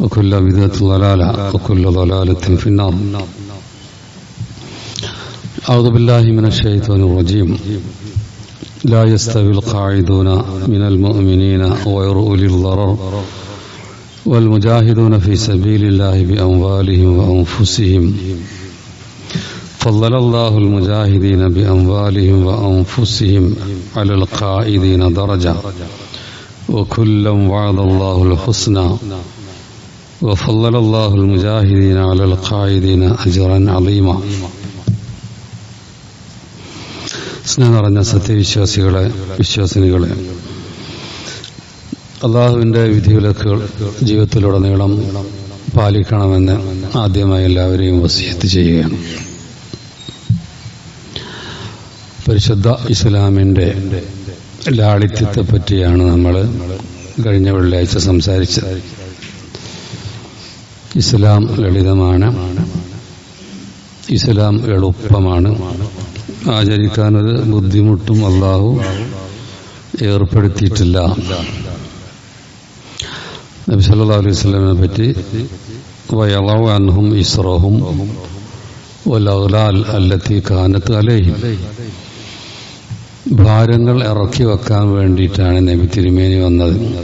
وكل بدعة ضلالة وكل ضلالة في النار. أعوذ بالله من الشيطان الرجيم. لا يستوي القاعدون من المؤمنين غير أولي الضرر والمجاهدون في سبيل الله بأموالهم وأنفسهم. فضل الله المجاهدين بأموالهم وأنفسهم على القائدين درجة. وكلا وعد الله الحسنى. وفضل الله المجاهدين على القائدين أجرا عظيما സ്നേഹം നിറഞ്ഞ സത്യവിശ്വാസികളെ വിശ്വാസിനികളെ അള്ളാഹുവിൻ്റെ വിധിവിലക്കുകൾ ജീവിതത്തിലുടനീളം പാലിക്കണമെന്ന് ആദ്യമായി എല്ലാവരെയും വസിയത്ത് ചെയ്യുകയാണ് പരിശുദ്ധ ഇസ്ലാമിൻ്റെ ലാളിത്യത്തെ പറ്റിയാണ് നമ്മൾ കഴിഞ്ഞ വെള്ളിയാഴ്ച സംസാരിച്ചത് ഇസ്ലാം ലളിതമാണ്. ഇസ്ലാം എളുപ്പമാണ്. ആചരിക്കാനൊരു ബുദ്ധിമുട്ടും അള്ളാഹു ഏർപ്പെടുത്തിയിട്ടില്ല. നബി സല്ലാ അലൈഹി സ്വലമിനെ പറ്റി വയളവ് അൻഹും ഇസ്രോഹും അല്ലത്തി കാനത്ത് അലൈഹി. ഭാരങ്ങൾ ഇറക്കി വെക്കാൻ വേണ്ടിയിട്ടാണ് നബി തിരുമേനി വന്നത്.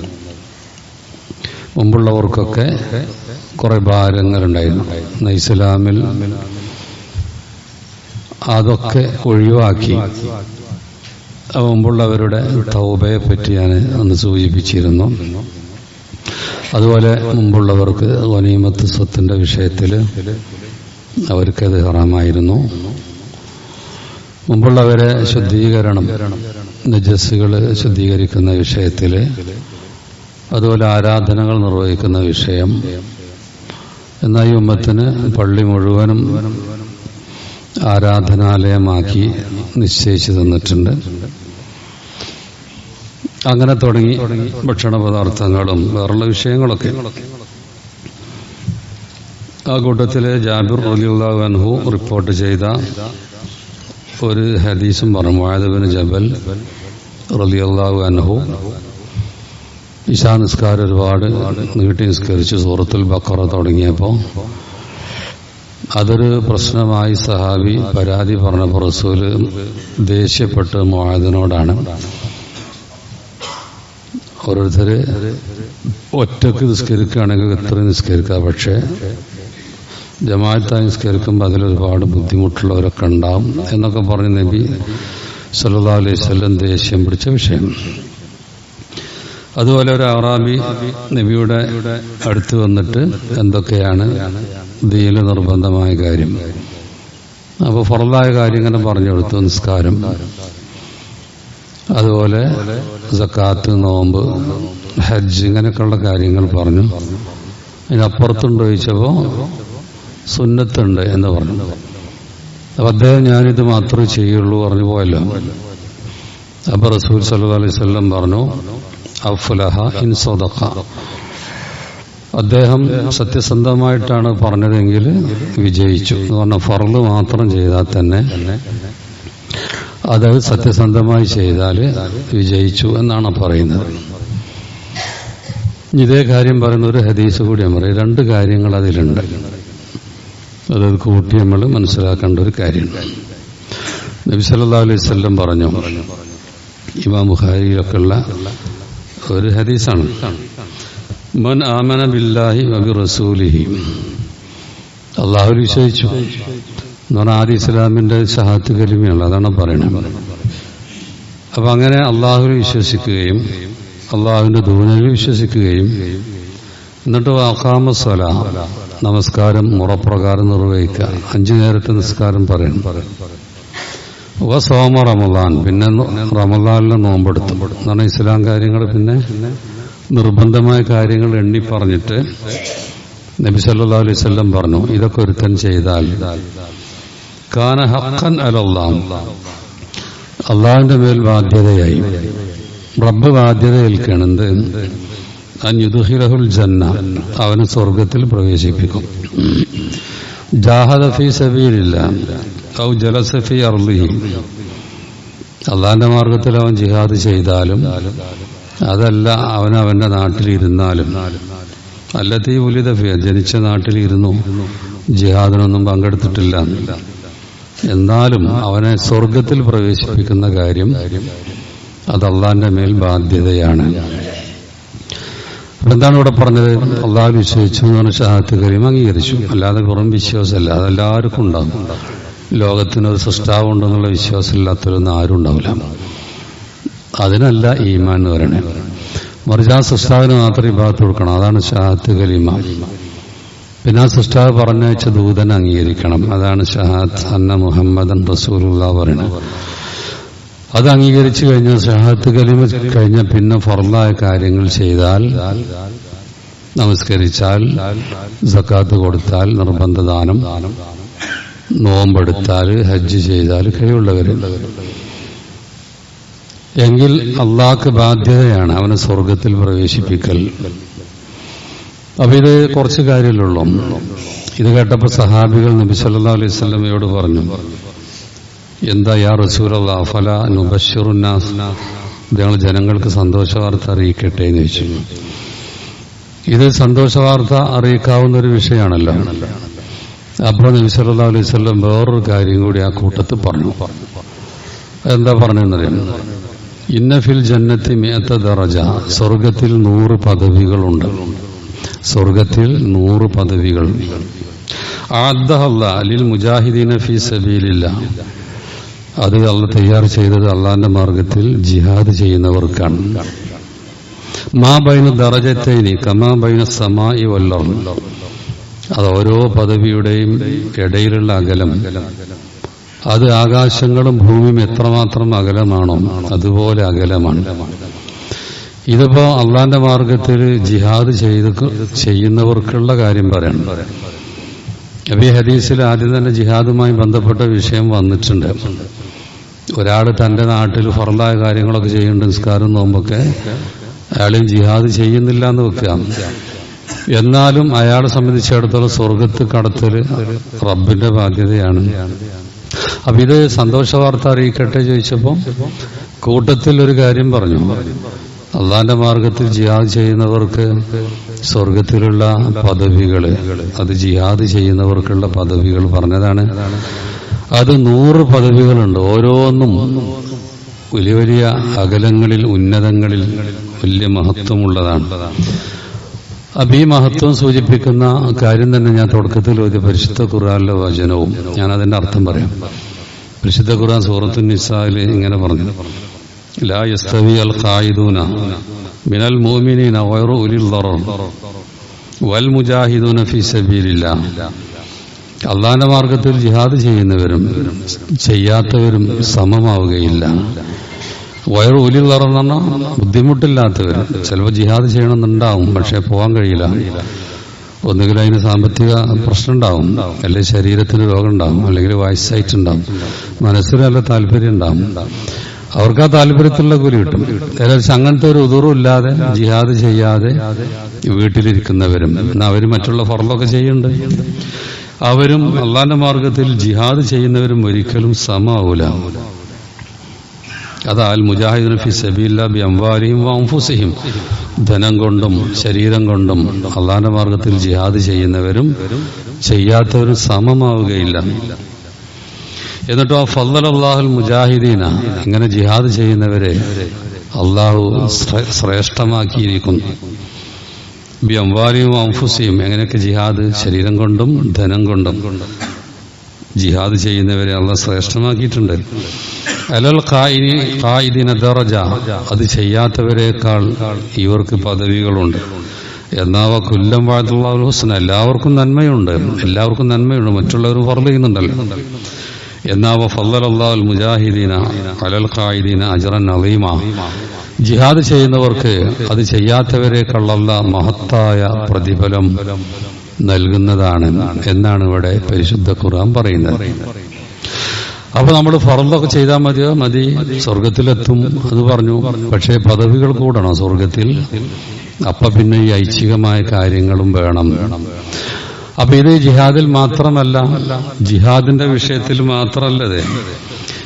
മുമ്പുള്ളവർക്കൊക്കെ കുറെ ഭാരങ്ങളുണ്ടായിരുന്നു ഇസ്ലാമിൽ അതൊക്കെ ഒഴിവാക്കി. മുമ്പുള്ളവരുടെ തൗബയെ പറ്റി ഞാൻ അന്ന് സൂചിപ്പിച്ചിരുന്നു. അതുപോലെ മുമ്പുള്ളവർക്ക് വനീമത്ത് സ്വത്തിന്റെ വിഷയത്തിൽ അവർക്കത് ഹറാമായിരുന്നു. മുമ്പുള്ളവരെ ശുദ്ധീകരണം നജസ്സുകൾ ശുദ്ധീകരിക്കുന്ന വിഷയത്തിൽ അതുപോലെ ആരാധനകൾ നിർവഹിക്കുന്ന വിഷയം എന്നാൽ ഈ ഉമ്മത്തിന് പള്ളി മുഴുവനും ആരാധനാലയമാക്കി നിശ്ചയിച്ചു തന്നിട്ടുണ്ട്. അങ്ങനെ തുടങ്ങി ഭക്ഷണ പദാർത്ഥങ്ങളും വേറുള്ള വിഷയങ്ങളൊക്കെ. ആ കൂട്ടത്തിലെ ജാബിർ അലിഹു റിപ്പോർട്ട് ചെയ്ത ഒരു ഹദീസും പറഞ്ഞു വായദബിന് ജബൽ റലിയല്ലാഹു അൻഹു ഇശാ നിസ്കാരം ഒരുപാട് നീട്ടി നിസ്കരിച്ച് സൂറത്തുൽ ബക്കറ തുടങ്ങിയപ്പോൾ അതൊരു പ്രശ്നമായി സഹാബി പരാതി പറഞ്ഞപ്പോൾ റസൂൽ ദേഷ്യപ്പെട്ട് മുഹാദിനോടാണ് ഓരോരുത്തര് ഒറ്റയ്ക്ക് നിസ്കരിക്കുകയാണെങ്കിൽ എത്ര നിസ്കരിക്കുക പക്ഷേ ജമാഅത്തായി നിസ്കരിക്കുമ്പോൾ അതിലൊരുപാട് ബുദ്ധിമുട്ടുള്ളവരൊക്കെ ഉണ്ടാവും എന്നൊക്കെ പറഞ്ഞ് നബി സല്ലാ അലൈഹി സ്വല്ലം ദേഷ്യം പിടിച്ച വിഷയം. അതുപോലെ ഒരു അറാബി നബിയുടെ അടുത്ത് വന്നിട്ട് എന്തൊക്കെയാണ്? ദീൽ നിർബന്ധമായ കാര്യം. അപ്പോൾ ഫറലായ കാര്യം ഇങ്ങനെ പറഞ്ഞു കൊടുത്തു നിസ്കാരം. അതുപോലെ സക്കാത്ത് നോമ്പ് ഹജ്ജ് ഇങ്ങനെയൊക്കെയുള്ള കാര്യങ്ങൾ പറഞ്ഞു. അതിനപ്പുറത്തുണ്ടോ ചോദിച്ചപ്പോൾ സുന്നത്തുണ്ട് എന്ന് പറഞ്ഞു. അപ്പൊ അദ്ദേഹം ഞാനിത് മാത്രമേ ചെയ്യുള്ളൂ പറഞ്ഞു പോയല്ലോ. അപ്പൊ റസൂൽ സല്ലു അലൈഹി സ്വല്ലം പറഞ്ഞു അഫ്ലഹ ഇൻ സദഖ. അദ്ദേഹം സത്യസന്ധമായിട്ടാണ് പറഞ്ഞതെങ്കിൽ വിജയിച്ചു. എന്ന് പറഞ്ഞ ഫറൽ മാത്രം ചെയ്താൽ തന്നെ അത് സത്യസന്ധമായി ചെയ്താൽ വിജയിച്ചു എന്നാണ് പറയുന്നത്. ഇതേ കാര്യം പറയുന്ന ഒരു ഹദീസ് കൂടി പറയും. രണ്ട് കാര്യങ്ങൾ അതിലുണ്ട്. അതായത് കൂട്ടി നമ്മൾ മനസ്സിലാക്കേണ്ട ഒരു കാര്യമാണ് നബി സല്ലാ അലൈഹി സ്വല്ലം പറഞ്ഞു ഇമാം മുഹാരിയിലൊക്കെയുള്ള ഒരു ഹദീസാണ്. മൻ ആമന ബില്ലാഹി വബി റസൂലിഹി അള്ളാഹുൽ വിശ്വസിച്ചു. എന്ന് പറഞ്ഞാൽ ആദ്യ ഇസ്ലാമിന്റെ സഹാത്ത് കലിമയാണ്. അതാണ് പറയുന്നത് അപ്പൊ അങ്ങനെ അള്ളാഹുൽ വിശ്വസിക്കുകയും അള്ളാഹുവിന്റെ ദൂനയിൽ വിശ്വസിക്കുകയും എന്നിട്ട് അഖാമസ്വല നമസ്കാരം മുറപ്രകാരം നിർവഹിക്കുക. അഞ്ചു നേരത്തെ നിസ്കാരം പറയണം. സോമ റമദാൻ. പിന്നെ റമദാനിലെ നോമ്പെടുത്തു. എന്നാണ് ഇസ്ലാം കാര്യങ്ങൾ. പിന്നെ നിർബന്ധമായ കാര്യങ്ങൾ എണ്ണി പറഞ്ഞിട്ട് നബി സല്ലല്ലാഹു അലൈഹി സ്വല്ലം പറഞ്ഞു ഇതൊക്കെ ഒരുത്തൻ ചെയ്താൽ കാന ഹഖൻ അലല്ലാഹ്. അള്ളാഹിന്റെ മേൽ ബാധ്യതയായി. റബ്ബ് ബാധ്യത ഏൽക്കണത് അൻയുദ്ഹിലഹുൽ ജന്ന. അവനെ സ്വർഗത്തിൽ പ്രവേശിപ്പിക്കും. ജാഹദ ഫീ സബീലില്ല ഔ ജലസഫി അർളിഹി അള്ളാഹിന്റെ മാർഗത്തിൽ അവൻ ജിഹാദ് ചെയ്താലും അതല്ല അവൻ അവന്റെ നാട്ടിലിരുന്നാലും. അല്ലത്തീ ഉലിത ഫിയ ജനിച്ച നാട്ടിലിരുന്നു. ജിഹാദിനൊന്നും പങ്കെടുത്തിട്ടില്ല. എന്നാലും അവനെ സ്വർഗത്തിൽ പ്രവേശിപ്പിക്കുന്ന കാര്യം അത് അള്ളാന്റെ മേൽ ബാധ്യതയാണ്. എന്താണ് ഇവിടെ പറഞ്ഞത്? അള്ളാഹ് വിശ്വസിച്ചു എന്ന് പറഞ്ഞ ഷഹാത്ത് കരീം അംഗീകരിച്ചു. അല്ലാതെ വെറും വിശ്വാസമല്ല അതെല്ലാവർക്കും ഉണ്ടാകും. ലോകത്തിനൊരു സൃഷ്ടാവുണ്ടെന്നുള്ള വിശ്വാസമില്ലാത്തവരൊന്നും ആരും ഉണ്ടാവില്ല. അതിനല്ല ഈമാൻ എന്ന് പറയണേ. മറിച്ച് ആ സൃഷ്ടാവിന് മാത്രം ഈ ഭാഗത്ത് കൊടുക്കണം. അതാണ് ഷഹാത്ത് കലിമ പിന്നെ ആ സൃഷ്ടാവ് പറഞ്ഞയച്ച ദൂതൻ അംഗീകരിക്കണം. അതാണ് ഷഹാത്ത് അന്ന മുഹമ്മദൻ റസൂലുള്ള പറയണത് അത് അംഗീകരിച്ചു കഴിഞ്ഞ ഷഹാത്ത് കലിമ കഴിഞ്ഞ പിന്നെ ഫർദായ കാര്യങ്ങൾ ചെയ്താൽ നമസ്കരിച്ചാൽ സക്കാത്ത് കൊടുത്താൽ നിർബന്ധദാനം. നോമ്പെടുത്താൽ ഹജ്ജ് ചെയ്താൽ കഴിവുള്ളവർ എങ്കിൽ അള്ളാഹ്ക്ക് ബാധ്യതയാണ് അവനെ സ്വർഗത്തിൽ പ്രവേശിപ്പിക്കൽ. അപ്പൊ ഇത് കുറച്ച് കാര്യമുള്ളൂ. ഇത് കേട്ടപ്പോൾ സഹാബികൾ നബി സല്ലാ അലൈഹി വസല്ലമയോട് പറഞ്ഞു എന്താ യാ റസൂലല്ലാ ഫല നുബശ്ശിറുന്നാസ് ഞങ്ങൾ ജനങ്ങൾക്ക് സന്തോഷ വാർത്ത അറിയിക്കട്ടെ എന്ന് ചോദിച്ചു. ഇത് സന്തോഷ വാർത്ത അറിയിക്കാവുന്ന ഒരു വിഷയമാണല്ലോ. അപ്പോൾ നബിസ്വല്ലാ അലൈഹി സ്വല്ലം വേറൊരു കാര്യം കൂടി ആ കൂട്ടത്തിൽ പറഞ്ഞു. എന്താ പറഞ്ഞെന്നറിയാം ഇന്ന ഫിൽ ജന്നത്തി മേത്ത ദറജ. സ്വർഗത്തിൽ നൂറ് പദവികളുണ്ട്. സ്വർഗത്തിൽ നൂറ് പദവികൾ. അലിൽ മുജാഹിദീന ഫി സബീലില്ല. അത് അള്ള തയ്യാർ ചെയ്തത് അള്ളാന്റെ മാർഗത്തിൽ ജിഹാദ് ചെയ്യുന്നവർക്കാണ്. മാ ബൈന ദറജത്തേനി കമാ ബൈന സമായി വല്ലം അത് ഓരോ പദവിയുടെയും ഇടയിലുള്ള അകലം. അത് ആകാശങ്ങളും ഭൂമിയും എത്രമാത്രം അകലമാണോ അതുപോലെ അകലമാണ്. ഇതിപ്പോ അള്ളാന്റെ മാർഗത്തിൽ ജിഹാദ് ചെയ്ത് ചെയ്യുന്നവർക്കുള്ള കാര്യം പറയണം അപ്പൊ ഈ ഹദീസിൽ ആദ്യം തന്നെ ജിഹാദുമായി ബന്ധപ്പെട്ട വിഷയം വന്നിട്ടുണ്ട്. ഒരാൾ തന്റെ നാട്ടിൽ ഫറലായ കാര്യങ്ങളൊക്കെ ചെയ്യുന്നുണ്ട് നിസ്കാരം നോമ്പൊക്കെ. അയാളും ജിഹാദ് ചെയ്യുന്നില്ല എന്ന് വെക്കുക. എന്നാലും അയാളെ സംബന്ധിച്ചിടത്തോളം സ്വർഗത്ത് കടത്തൽ റബ്ബിന്റെ ബാധ്യതയാണ്. അപ്പൊ ഇത് സന്തോഷ വാർത്ത അറിയിക്കട്ടെ ചോദിച്ചപ്പോൾ കൂട്ടത്തിൽ ഒരു കാര്യം പറഞ്ഞു. അള്ളാന്റെ മാർഗത്തിൽ ജിയാദ് ചെയ്യുന്നവർക്ക് സ്വർഗത്തിലുള്ള പദവികൾ അത് ജിയാദ് ചെയ്യുന്നവർക്കുള്ള പദവികൾ പറഞ്ഞതാണ്. അത് നൂറ് പദവികളുണ്ട്. ഓരോന്നും വലിയ വലിയ അകലങ്ങളിൽ ഉന്നതങ്ങളിൽ വലിയ മഹത്വമുള്ളതാണ്. അപ്പൊ ഈ മഹത്വം സൂചിപ്പിക്കുന്ന കാര്യം തന്നെ ഞാൻ തുടക്കത്തിൽ ഒരു പരിശുദ്ധ ഖുറാനിലെ വചനവും ഞാൻ അതിന്റെ അർത്ഥം പറയാം. പരിശുദ്ധ ഖുറാൻ സൂറത്തു നിസായിൽ ഇങ്ങനെ പറഞ്ഞു. ലാ അൽ ഖായിദൂന മിനൽ വൽ മുജാഹിദൂന അള്ളാന്റെ മാർഗത്തിൽ ജിഹാദ് ചെയ്യുന്നവരും ചെയ്യാത്തവരും സമമാവുകയില്ല. വയറ് ഉലിൽ പറഞ്ഞാൽ ബുദ്ധിമുട്ടില്ലാത്തവർ. ചിലപ്പോൾ ജിഹാദ് ചെയ്യണമെന്നുണ്ടാവും പക്ഷെ പോകാൻ കഴിയില്ല. ഒന്നുകിൽ അതിന് സാമ്പത്തിക പ്രശ്നം ഉണ്ടാവും അല്ലെങ്കിൽ ശരീരത്തിന് രോഗം ഉണ്ടാവും അല്ലെങ്കിൽ വയസ്സായിട്ട് ഉണ്ടാവും മനസ്സിന് നല്ല താല്പര്യം ഉണ്ടാവും അവർക്ക് ആ താല്പര്യത്തിലുള്ള കൂലി കിട്ടും. ഏകദേശം അങ്ങനത്തെ ഒരു ഉദൂറുമില്ലാതെ ജിഹാദ് ചെയ്യാതെ വീട്ടിലിരിക്കുന്നവരും എന്നാൽ അവർ മറ്റുള്ള ഫറലൊക്കെ ചെയ്യുന്നുണ്ട്. അവരും അള്ളാന്റെ മാർഗത്തിൽ ജിഹാദ് ചെയ്യുന്നവരും ഒരിക്കലും സമാവൂല അതാൽ മുജാഹിദിന് ഫി സബീല്ല ബി വംഫുസിഹിം ധനം കൊണ്ടും ശരീരം കൊണ്ടും അള്ളാന്റെ മാർഗത്തിൽ ജിഹാദ് ചെയ്യുന്നവരും ചെയ്യാത്തവരും സമമാവുകയില്ല. എന്നിട്ടോ ഫല്ലൽ അള്ളാഹുൽ മുജാഹിദീന ഇങ്ങനെ ജിഹാദ് ചെയ്യുന്നവരെ അള്ളാഹു ശ്രേഷ്ഠമാക്കിയിരിക്കുന്നു. ബി അംവാലിയും അംഫുസിയും എങ്ങനെയൊക്കെ ജിഹാദ് ശരീരം കൊണ്ടും ധനം കൊണ്ടും ജിഹാദ് ചെയ്യുന്നവരെ അള്ള ശ്രേഷ്ഠമാക്കിയിട്ടുണ്ട്. അലൽ ഖായിദിന ദറജ അത് ചെയ്യാത്തവരെക്കാൾ ഇവർക്ക് പദവികളുണ്ട്. എന്നാവ കുല്ലം വാഴത്തുള്ള ഹുസന എല്ലാവർക്കും നന്മയുണ്ട്. എല്ലാവർക്കും നന്മയുണ്ട്. മറ്റുള്ളവർ ഫർദ് ചെയ്യുന്നുണ്ടല്ലോ. എന്നാവ ഫല്ലൽ മുജാഹിദീന അലൽ ഖായിദീന അജറൻ അലീമ ജിഹാദ് ചെയ്യുന്നവർക്ക് അത് ചെയ്യാത്തവരെക്കള്ളല്ല മഹത്തായ പ്രതിഫലം നൽകുന്നതാണ് എന്നാണ് ഇവിടെ പരിശുദ്ധ ഖുർആൻ പറയുന്നത്. അപ്പൊ നമ്മൾ ഫറന്തൊക്കെ ചെയ്താൽ മതിയോ? മതി. സ്വർഗത്തിലെത്തും അത് പറഞ്ഞു. പക്ഷേ പദവികൾ കൂടണം സ്വർഗത്തിൽ അപ്പൊ പിന്നെ ഈ ഐച്ഛികമായ കാര്യങ്ങളും വേണം. അപ്പൊ ഇത് ജിഹാദിൽ മാത്രമല്ല ജിഹാദിന്റെ വിഷയത്തിൽ മാത്രമല്ലത്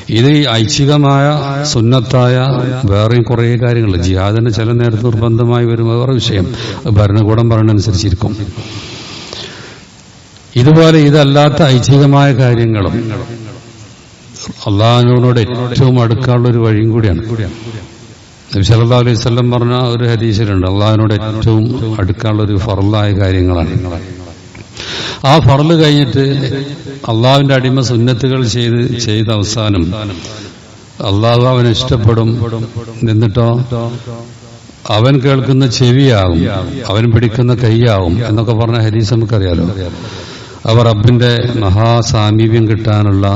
ഇത് ഐച്ഛികമായ സുന്നത്തായ വേറെയും കുറേ കാര്യങ്ങൾ. ജിഹാദിന് ചില നേരത്ത് നിർബന്ധമായി വരും വേറെ വിഷയം. ഭരണകൂടം പറയുന്നതനുസരിച്ചിരിക്കും ഇതുപോലെ ഇതല്ലാത്ത ഐച്ഛികമായ കാര്യങ്ങളും അള്ളാഹിനോട് ഏറ്റവും അടുക്കാനുള്ള ഒരു വഴിയും കൂടിയാണ്. നബി സല്ലല്ലാഹു അലൈഹി പറഞ്ഞ ഒരു ഹദീസിലുണ്ട്. അള്ളാഹിനോട് ഏറ്റവും അടുക്കാനുള്ള ഒരു ഫറലായ കാര്യങ്ങളാണ്. ആ ഫറൽ കഴിഞ്ഞിട്ട് അള്ളാഹുവിന്റെ അടിമ സുന്നത്തുകൾ ചെയ്ത് ചെയ്ത അവസാനം അള്ളാഹു അവനെ ഇഷ്ടപ്പെടും. നിന്നിട്ടോ അവൻ കേൾക്കുന്ന ചെവിയാവും അവൻ പിടിക്കുന്ന കൈയാകും എന്നൊക്കെ പറഞ്ഞ ഹരീസ് നമുക്കറിയാലോ? അവർ റബ്ബിന്റെ മഹാസാമീപ്യം കിട്ടാനുള്ള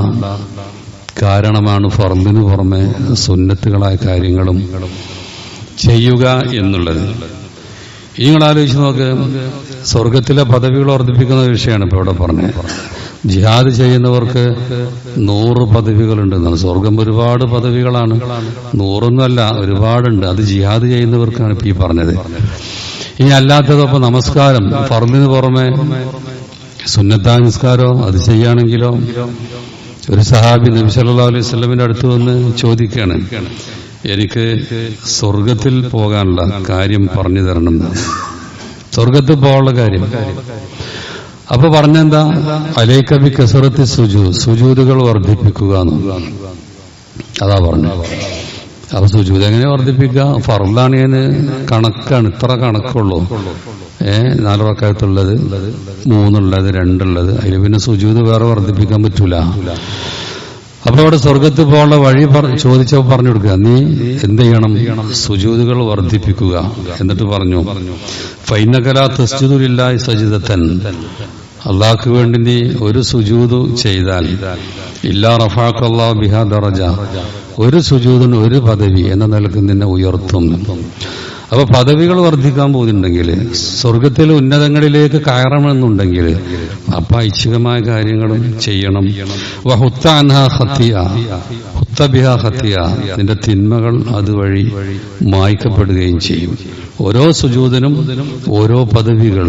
കാരണമാണ് ഫർദിന് പുറമെ സുന്നത്തുകളായ കാര്യങ്ങളും ചെയ്യുക എന്നുള്ളത്. ഇനി നിങ്ങൾ ആലോചിച്ച് നോക്ക് സ്വർഗത്തിലെ പദവികൾ വർദ്ധിപ്പിക്കുന്ന വിഷയമാണ് ഇപ്പോൾ ഇവിടെ പറഞ്ഞത്. ജിഹാദ് ചെയ്യുന്നവർക്ക് നൂറ് പദവികളുണ്ട്. സ്വർഗം ഒരുപാട് പദവികളാണ്. നൂറൊന്നുമല്ല ഒരുപാടുണ്ട്. അത് ജിഹാദ് ചെയ്യുന്നവർക്കാണ് ഇപ്പൊ ഈ പറഞ്ഞത്. ഇനി അല്ലാത്തതൊപ്പം നമസ്കാരം ഫർദിന് പുറമെ സുന്നത്താ നിസ്കാരോ അത് ചെയ്യുകയാണെങ്കിലോ ഒരു സഹാബി നബി സല്ലല്ലാഹു അലൈഹി സ്വലമിന്റെ അടുത്ത് വന്ന് ചോദിക്കുകയാണ് എനിക്ക് സ്വർഗത്തിൽ പോകാനുള്ള കാര്യം പറഞ്ഞു തരണം. സ്വർഗത്തിൽ പോകാനുള്ള കാര്യം. അപ്പൊ പറഞ്ഞെന്താ? അലേക്കബി കസറത്തി സുജു സുജൂതുകൾ വർദ്ധിപ്പിക്കുക എന്ന്. അതാ പറഞ്ഞു. അപ്പൊ സുജൂത് എങ്ങനെ വർദ്ധിപ്പിക്കുക? ഫർദാണിയന് കണക്കാണ് ഇത്ര കണക്കുള്ളൂ. നാല് റക്കായത്തുള്ളത് മൂന്നുള്ളത് രണ്ടുള്ളത്. അതിൽ പിന്നെ സുജൂത് വേറെ വർദ്ധിപ്പിക്കാൻ പറ്റൂല. അപ്പൊ അവിടെ സ്വർഗത്ത് പോകാനുള്ള വഴി പറ- ചോദിച്ചപ്പോ പറഞ്ഞു കൊടുക്കുക നീ എന്ത് ചെയ്യണം? സുജൂതുകൾ വർദ്ധിപ്പിക്കുക. എന്നിട്ട് പറഞ്ഞു ഫൈനകല തസ്ജുദില്ലായി സജിതത്തൻ അള്ളാഹ്ക്ക് വേണ്ടി നീ ഒരു സുജൂതു ചെയ്താൽ ഇല്ലാ റഫാഖല്ലാ ബിഹാ ദറജ. ഒരു സുജൂതിന് ഒരു പദവി എന്ന നിലയ്ക്ക് നിന്നെ ഉയർത്തും. അപ്പൊ പദവികൾ വർദ്ധിക്കാൻ പോകുന്നുണ്ടെങ്കിൽ സ്വർഗത്തിൽ ഉന്നതങ്ങളിലേക്ക് കയറണമെന്നുണ്ടെങ്കിൽ അപ്പൊ കാര്യങ്ങളും ചെയ്യണം. നിന്റെ തിന്മകൾ അതുവഴി മായ്ക്കപ്പെടുകയും ചെയ്യും. ഓരോ സുജൂതനും ഓരോ പദവികൾ.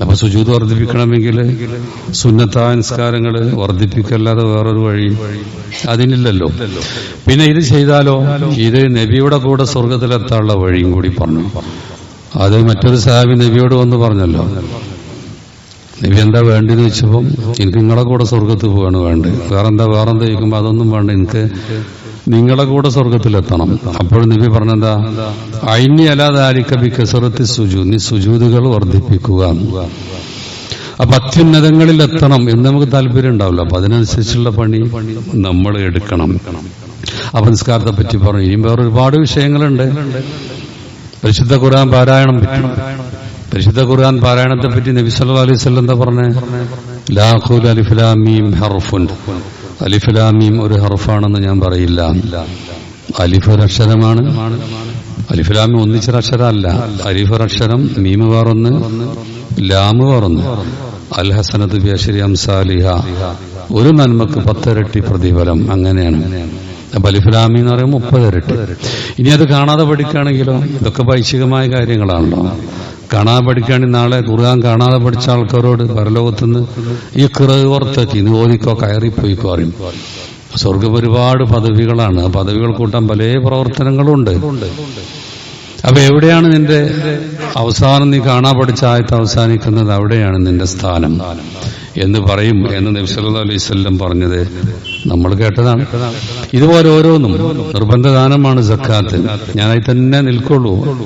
അപ്പൊ സുജൂത് വർദ്ധിപ്പിക്കണമെങ്കിൽ സുന്നത്താനുസ്കാരങ്ങൾ വർദ്ധിപ്പിക്കല്ലാതെ വേറൊരു വഴി അതിനില്ലല്ലോ. പിന്നെ ഇത് ചെയ്താലോ? ഇത് നബിയുടെ കൂടെ സ്വർഗത്തിലെത്താനുള്ള വഴിയും കൂടി പറഞ്ഞു. അത് മറ്റൊരു സാഹബി നബിയോട് വന്ന് പറഞ്ഞല്ലോ. നബി എന്താ വേണ്ടെന്ന് വെച്ചപ്പം എനിക്ക് നിങ്ങളെ കൂടെ സ്വർഗത്ത് പോവാണ് വേണ്ടത്. വേറെ എന്താ വേറെ എന്താ ചോദിക്കുമ്പോൾ അതൊന്നും വേണ്ട. എനിക്ക് നിങ്ങളെ കൂടെ സ്വർഗത്തിലെത്തണം അപ്പോൾ നബി പറഞ്ഞെന്താ? അയിനി അലാതാരിക്ക ബി കസറത്തി സുജു. നീ സുജൂതുകൾ വർദ്ധിപ്പിക്കുക. അപ്പൊ അത്യുന്നതങ്ങളിൽ എത്തണം എന്ന് നമുക്ക് താല്പര്യം ഉണ്ടാവില്ല. അപ്പൊ അതിനനുസരിച്ചുള്ള പണി നമ്മൾ എടുക്കണം. അപ്പൊ നിസ്കാരത്തെ പറ്റി പറഞ്ഞു. ഇനിയും വേറെ ഒരുപാട് വിഷയങ്ങളുണ്ട്. പരിശുദ്ധ ഖുർആൻ പാരായണം പരിശുദ്ധ ഖുർആൻ പാരായണത്തെ പറ്റി നബി സല്ലല്ലാഹു അലൈഹി വസല്ലം എന്താ പറഞ്ഞേ? ലാ അലിഫുലാമീം ഹർഫുൻ. അലിഫുലാമീം ഒരു ഹർഫാണെന്ന് ഞാൻ പറയില്ല. അലിഫ് ഒരു അക്ഷരമാണ്. അലിഫുലാമി ലാം മീം ഒന്നിച്ചൊരു അക്ഷരമല്ല. അലിഫ് അക്ഷരം മീം വേറൊന്ന് ലാമ് വേറൊന്ന്. അൽ ഹസനത്ത് ബി അശ്രി അംസാലിഹ. ഒരു നന്മക്ക് പത്തിരട്ടി പ്രതിഫലം അങ്ങനെയാണ്. അപ്പൊ അലിഫുലാമി എന്ന് പറയുമ്പോൾ മുപ്പത് ഇരട്ടി. ഇനി അത് കാണാതെ പഠിക്കുകയാണെങ്കിലോ? ഇതൊക്കെ പൈശികമായ കാര്യങ്ങളാണല്ലോ. കാണാതെ പഠിക്കുകയാണെങ്കിൽ നാളെ കുറുകാൻ കാണാതെ പഠിച്ച ആൾക്കാരോട് പരലോകത്തുനിന്ന് ഈ കിറവർത്തക്കി നീ ഓതിക്കോ കയറിപ്പോയിക്കോ അറിയും സ്വർഗം ഒരുപാട് പദവികളാണ്. ആ പദവികൾ കൂട്ടാൻ പല പ്രവർത്തനങ്ങളുണ്ട് അപ്പൊ എവിടെയാണ് നിന്റെ അവസാനം നീ കാണാൻ പഠിച്ച ആയത്ത് അവസാനിക്കുന്നത്? അവിടെയാണ് നിന്റെ സ്ഥാനം. എന്ന് പറയും എന്ന് നബി സല്ലല്ലാഹു അലൈഹി പറഞ്ഞത്. നമ്മൾ കേട്ടതാണ്. ഇതുപോലെ ഓരോന്നും നിർബന്ധദാനമാണ് സക്കാത്ത്. ഞാനായി തന്നെ നിൽക്കുള്ളൂ.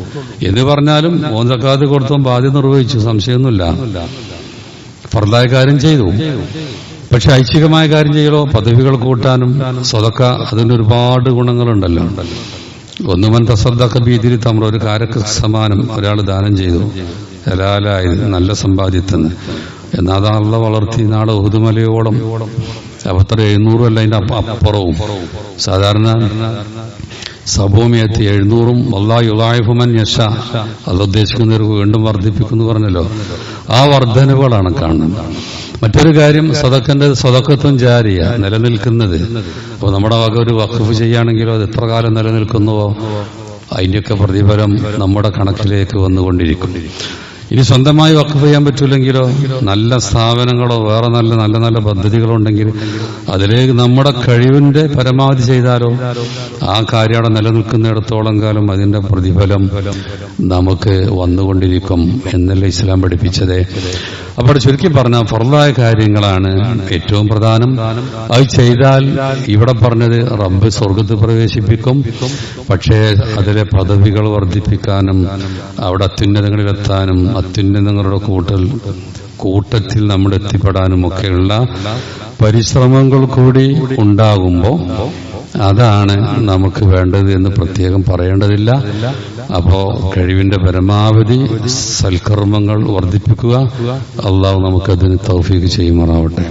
എന്ന് പറഞ്ഞാലും ഓൻ സക്കാത്ത് കൊടുത്തോ ബാധ്യത നിർവഹിച്ചു. സംശയമൊന്നുമില്ല. ഫർദായ കാര്യം ചെയ്തു. പക്ഷെ ഐച്ഛികമായ കാര്യം ചെയ്യലോ പദവികൾ കൂട്ടാനും സ്വതക്ക അതിന് ഒരുപാട് ഗുണങ്ങളുണ്ടല്ലോ. ഒന്നുമൻ തസ്രദ്ധക്ക ബീതിരി തമ്ര ഒരു കാരക്ക് സമാനം ഒരാൾ ദാനം ചെയ്തു. ഹലാലായത് നല്ല സമ്പാദ്യത്തിന്. എന്നാൽ അതാണല്ലോ വളർത്തി നാട് ഉഹുദുമലയോളം അപ്പത്ര എഴുന്നൂറും അല്ല അപ്പ- അപ്പുറവും. സാധാരണ സഭൂമിയെത്തി എഴുന്നൂറും വല്ലായുലായുഫുമൻ യശ. അത് ഉദ്ദേശിക്കുന്നവർ വീണ്ടും വർദ്ധിപ്പിക്കുന്നു പറഞ്ഞല്ലോ. ആ വർധനവുകളാണ് കാണുന്നത്. മറ്റൊരു കാര്യം സദക്കന്റെ സ്വതക്കത്വം ജാരിയ നിലനിൽക്കുന്നത്. അപ്പോൾ നമ്മുടെ വക ഒരു വഖഫ് ചെയ്യുകയാണെങ്കിലോ അത് എത്ര കാലം നിലനിൽക്കുന്നുവോ? അതിന്റെയൊക്കെ പ്രതിഫലം നമ്മുടെ കണക്കിലേക്ക് വന്നുകൊണ്ടിരിക്കും. ഇനി സ്വന്തമായി വഖഫ് ചെയ്യാൻ പറ്റൂലെങ്കിലോ നല്ല സ്ഥാപനങ്ങളോ വേറെ നല്ല നല്ല നല്ല പദ്ധതികളോ ഉണ്ടെങ്കിൽ അതിലേക്ക് നമ്മുടെ കഴിവിന്റെ പരമാവധി ചെയ്താലോ ആ കാര്യം അവിടെ നിലനിൽക്കുന്നിടത്തോളം കാലം അതിന്റെ പ്രതിഫലം നമുക്ക് വന്നുകൊണ്ടിരിക്കും എന്നല്ല ഇസ്ലാം പഠിപ്പിച്ചത്. അപ്പോൾ ചുരുക്കി പറഞ്ഞ ഫർദായ കാര്യങ്ങളാണ് ഏറ്റവും പ്രധാനം. അത് ചെയ്താൽ ഇവിടെ പറഞ്ഞത് റബ്ബ് സ്വർഗത്ത് പ്രവേശിപ്പിക്കും. പക്ഷേ അതിലെ പദവികൾ വർദ്ധിപ്പിക്കാനും അവിടെ അത്യുന്നതങ്ങളിലെത്താനും അത്യുന്നതങ്ങളുടെ കൂട്ടൽ കൂട്ടത്തിൽ നമ്മൾ എത്തിപ്പെടാനും ഒക്കെയുള്ള പരിശ്രമങ്ങൾ കൂടി ഉണ്ടാകുമ്പോൾ അതാണ് നമുക്ക് വേണ്ടത് എന്ന് പ്രത്യേകം പറയേണ്ടതില്ല. അപ്പോ കഴിവിന്റെ പരമാവധി സൽക്കർമ്മങ്ങൾ വർദ്ധിപ്പിക്കുക. അള്ളാഹു നമുക്കതിന് തൗഫീക്ക് ചെയ്യുമാറാവട്ടെ.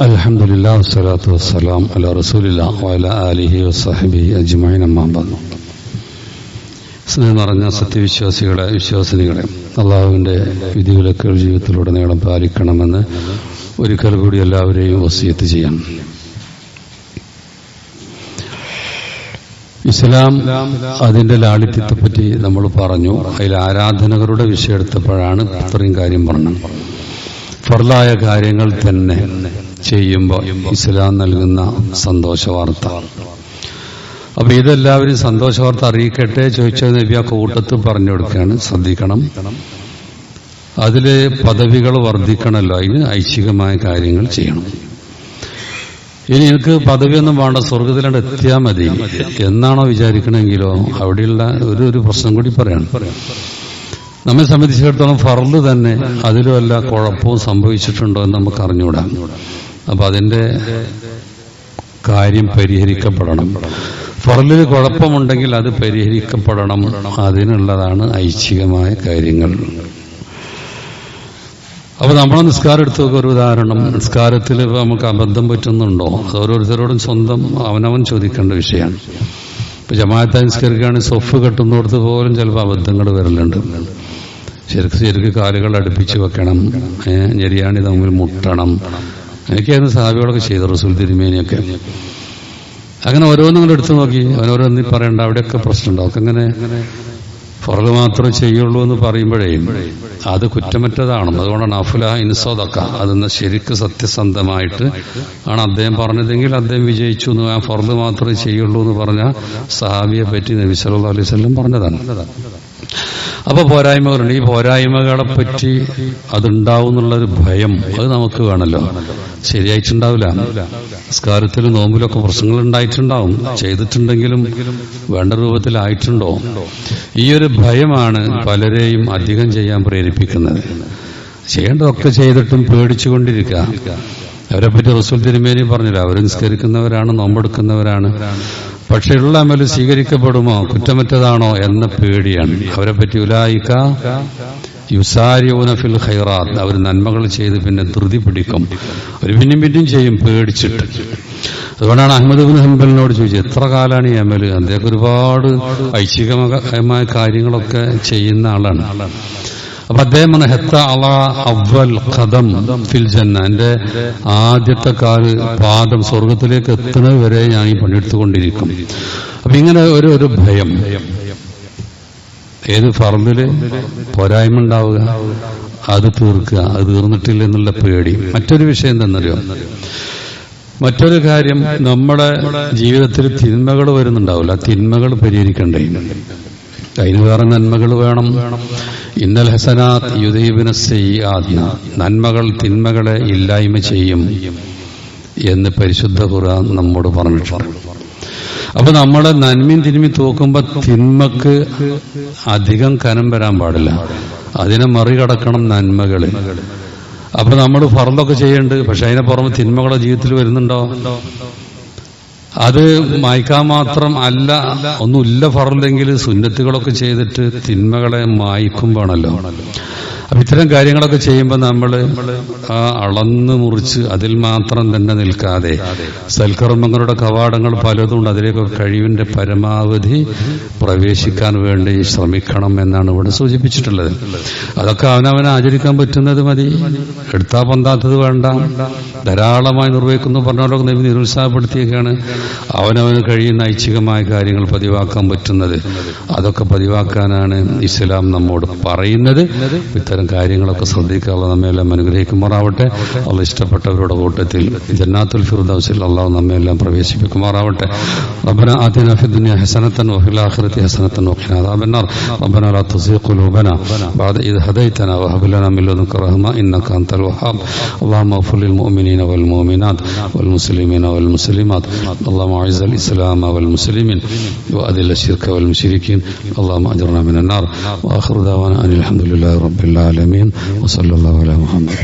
അലഹമുല്ല വസ്സലാത്തു വസ്സലാം അല റസൂലില്ല അലിഹി വസ്സാഹിബി അജ്മൈൻ അമ്മാബാദ് സ്നേഹം നിറഞ്ഞ സത്യവിശ്വാസികളെ വിശ്വാസിനികളെ അള്ളാഹുവിന്റെ ജീവിതത്തിലൂടെ നീളം പാലിക്കണമെന്ന് ഒരിക്കൽ കൂടി എല്ലാവരെയും വസിയത്ത് ചെയ്യാം. ഇസ്ലാം അതിന്റെ ലാളിത്യത്തെപ്പറ്റി നമ്മൾ പറഞ്ഞു. അതിൽ ആരാധനകളുടെ വിഷയം എടുത്തപ്പോഴാണ് ഇത്രയും കാര്യം പറഞ്ഞത്. ഫർലായ കാര്യങ്ങൾ തന്നെ ചെയ്യുമ്പോൾ ഇസ്ലാം നൽകുന്ന സന്തോഷ വാർത്ത അപ്പൊ ഇതെല്ലാവരും സന്തോഷ വാർത്ത അറിയിക്കട്ടെ ചോദിച്ചത് നബി ആ കൂട്ടത്ത് പറഞ്ഞു കൊടുക്കുകയാണ്. ശ്രദ്ധിക്കണം. അതിൽ പദവികൾ വർദ്ധിക്കണമല്ലോ. അതിന് ഐച്ഛികമായ കാര്യങ്ങൾ ചെയ്യണം. ഇനി എനിക്ക് പദവിയൊന്നും വേണ്ട. സ്വർഗത്തിലാണ്ട് എത്തിയാൽ മതി. എന്നാണോ വിചാരിക്കണമെങ്കിലോ അവിടെയുള്ള ഒരു ഒരു പ്രശ്നം കൂടി പറയണം നമ്മെ സംബന്ധിച്ചിടത്തോളം ഫർൾ തന്നെ അതിലും വല്ല കുഴപ്പവും സംഭവിച്ചിട്ടുണ്ടോ എന്ന് നമുക്ക് അറിഞ്ഞുകൂടാ അപ്പൊ അതിന്റെ കാര്യം പരിഹരിക്കപ്പെടണം. ഫറലിൽ കുഴപ്പമുണ്ടെങ്കിൽ അത് പരിഹരിക്കപ്പെടണം. അതിനുള്ളതാണ് ഐച്ഛികമായ കാര്യങ്ങൾ. അപ്പൊ നമ്മളെ നിസ്കാരം എടുത്തു നോക്കുക ഒരു ഉദാഹരണം. നിസ്കാരത്തിൽ നമുക്ക് അബദ്ധം പറ്റുന്നുണ്ടോ? അത് ഓരോരുത്തരോടും സ്വന്തം അവനവൻ ചോദിക്കേണ്ട വിഷയമാണ്. ഇപ്പൊ ജമാഅത്ത് നിസ്കരിക്കുകയാണെങ്കിൽ സൊഫ് കെട്ടുന്നിടത്ത് പോലും ചിലപ്പോൾ അബദ്ധങ്ങൾ വരലുണ്ട്. ശരിക്ക് ശരിക്ക് കാലുകൾ അടുപ്പിച്ച് വെക്കണം. ഞെരിയാണി തമ്മിൽ മുട്ടണം. എനിക്കായിരുന്നു സാബികളൊക്കെ ചെയ്ത റസൂൽ തിരുമേനിയൊക്കെ. അങ്ങനെ ഓരോന്നും നിങ്ങൾ എടുത്തു നോക്കി. അവനോരോന്നും പറയണ്ട അവിടെയൊക്കെ പ്രശ്നമുണ്ടാവും ഒക്കെ അങ്ങനെ ഫറൽ മാത്രം ചെയ്യുള്ളൂ എന്ന് പറയുമ്പോഴേ അത് കുറ്റമറ്റതാണ്. അതുകൊണ്ടാണ് അഫുല ഇൻസോദക്ക അതെന്ന് ശരിക്ക് സത്യസന്ധമായിട്ട് ആണ് അദ്ദേഹം പറഞ്ഞതെങ്കിൽ അദ്ദേഹം വിജയിച്ചു എന്ന് ആ ഫറൽ മാത്രമേ ചെയ്യുള്ളൂ എന്ന് പറഞ്ഞ സഹാബിയെ പറ്റി നബി അലൈഹി വസല്ലം പറഞ്ഞതാണ്. അപ്പൊ പോരായ്മകളുണ്ട്. ഈ പോരായ്മകളെ പറ്റി അതുണ്ടാവും എന്നുള്ളൊരു ഭയം അത് നമുക്ക് വേണമല്ലോ ശരിയായിട്ടുണ്ടാവില്ല. സംസ്കാരത്തിലും നോമ്പിലൊക്കെ പ്രശ്നങ്ങൾ ഉണ്ടായിട്ടുണ്ടാവും ചെയ്തിട്ടുണ്ടെങ്കിലും വേണ്ട രൂപത്തിലായിട്ടുണ്ടോ? ഈ ഒരു ഭയമാണ് പലരെയും അധികം ചെയ്യാൻ പ്രേരിപ്പിക്കുന്നത്. ചെയ്യേണ്ടതൊക്കെ ചെയ്തിട്ടും പേടിച്ചുകൊണ്ടിരിക്കുക. അവരെ പറ്റി റസൂൽ തിരുമേനി പറഞ്ഞില്ല അവർ നിസ്കരിക്കുന്നവരാണ് നോമ്പെടുക്കുന്നവരാണ്. പക്ഷെ ഉള്ള അമൽ സ്വീകരിക്കപ്പെടുമോ? കുറ്റമറ്റതാണോ എന്ന പേടിയാണ്. അവരെ പറ്റി ഉലായിക്ക യുസാരി ഫിൽ ഖൈറാത്ത്. അവർ നന്മകൾ ചെയ്ത് പിന്നെ ധൃതി പിടിക്കും. അവർ പിന്നെയും പിന്നെയും ചെയ്യും പേടിച്ചിട്ട്. അതുകൊണ്ടാണ് അഹമ്മദ് ബിൻ ഹംബലിനോട് ചോദിച്ചത് എത്ര കാലാണ് ഈ അമൽ? അദ്ദേഹം ഒരുപാട് ഐച്ഛികമായ കാര്യങ്ങളൊക്കെ ചെയ്യുന്ന ആളാണ്. അപ്പൊ അദ്ദേഹം പറഞ്ഞു ഹെത്ത അള അവൽ ഖദം ഫിൽ ജന്ന. എന്റെ ആദ്യത്തെ കാൽ പാദം സ്വർഗത്തിലേക്ക് എത്തുന്നത് വരെ ഞാൻ ഈ പണിയെടുത്തുകൊണ്ടിരിക്കും. അപ്പൊ ഇങ്ങനെ ഒരു ഒരു ഭയം. ഏത് ഫർദിൽ പോരായ്മ ഉണ്ടാവുക അത് തീർക്കുക അത് തീർന്നിട്ടില്ല എന്നുള്ള പേടി. മറ്റൊരു വിഷയം എന്തെന്നറിയോ മറ്റൊരു കാര്യം നമ്മുടെ ജീവിതത്തിൽ തിന്മകൾ വരുന്നുണ്ടാവില്ല. തിന്മകൾ പരിഹരിക്കണ്ടേ? അതിന് വേറെ നന്മകൾ വേണം. ഇന്നൽ ഹസനാത്ത് യുദീബിന സയ്യാദ്ന. നന്മകൾ തിന്മകളെ ഇല്ലായ്മ ചെയ്യും എന്ന് പരിശുദ്ധ ഖുർആൻ നമ്മോട് പറഞ്ഞിട്ടുണ്ട്. അപ്പൊ നമ്മളെ നന്മയും തിന്മയും തൂക്കുമ്പോ തിന്മക്ക് അധികം കനം വരാൻ പാടില്ല. അതിനെ മറികടക്കണം നന്മകൾ. അപ്പൊ നമ്മൾ ഫറലൊക്കെ ചെയ്യുന്നുണ്ട് പക്ഷെ അതിനെ പുറമെ തിന്മകളെ ജീവിതത്തിൽ വരുന്നുണ്ടോ? അത് മായ്ക്കാൻ മാത്രം അല്ല ഒന്നുമില്ല ഫറലെങ്കിൽ സുന്നത്തുകളൊക്കെ ചെയ്തിട്ട് തിന്മകളെ മായ്ക്കുമ്പോണല്ലോ അപ്പൊ ഇത്തരം കാര്യങ്ങളൊക്കെ ചെയ്യുമ്പോൾ നമ്മൾ ആ അളന്ന് മുറിച്ച് അതിൽ മാത്രം തന്നെ നിൽക്കാതെ സൽക്കർമ്മങ്ങളുടെ കവാടങ്ങൾ പലതുണ്ട് അതിലേക്ക് കഴിവിന്റെ പരമാവധി പ്രവേശിക്കാൻ വേണ്ടി ശ്രമിക്കണം എന്നാണ് ഇവിടെ സൂചിപ്പിച്ചിട്ടുള്ളത്. അതൊക്കെ അവനവനെ ആചരിക്കാൻ പറ്റുന്നത് മതി. എടുത്താ പൊന്താത്തത് വേണ്ട. ധാരാളമായി നിർവഹിക്കുന്നു പറഞ്ഞവരൊക്കെ നബി നിരുത്സാഹപ്പെടുത്തിയൊക്കെയാണ് അവനവന് കഴിയുന്ന ഐച്ഛികമായ കാര്യങ്ങൾ പതിവാക്കാൻ പറ്റുന്നത്. അതൊക്കെ പതിവാക്കാനാണ് ഇസ്ലാം നമ്മോട് പറയുന്നത്. ഇത്തരം കാര്യങ്ങളൊക്കെ ശ്രദ്ധിക്കാനുള്ള നമ്മയെല്ലാം അനുഗ്രഹിക്കുമാറാവട്ടെ അള്ള ഇഷ്ടപ്പെട്ടവരുടെ കൂട്ടത്തിൽ ജന്നാത്തുൽ ഫിർദൗസിൽ അള്ളാഹു നമ്മയെല്ലാം പ്രവേശിപ്പിക്കുമാറാവട്ടെ ربنا آتنا في الدنيا حسنة وفي الآخرة حسنة وقنا عذاب النار ربنا لا تزغ قلوبنا بعد إذ هديتنا وهب لنا من لدنك رحمة إنك أنت الوهاب اللهم اغفر للمؤمنين والمؤمنات والمسلمين والمسلمات اللهم أعز الإسلام والمسلمين وأذل الشرك والمشركين اللهم أجرنا من النار وآخر دعوانا أن الحمد لله رب العالمين وصلى الله على محمد.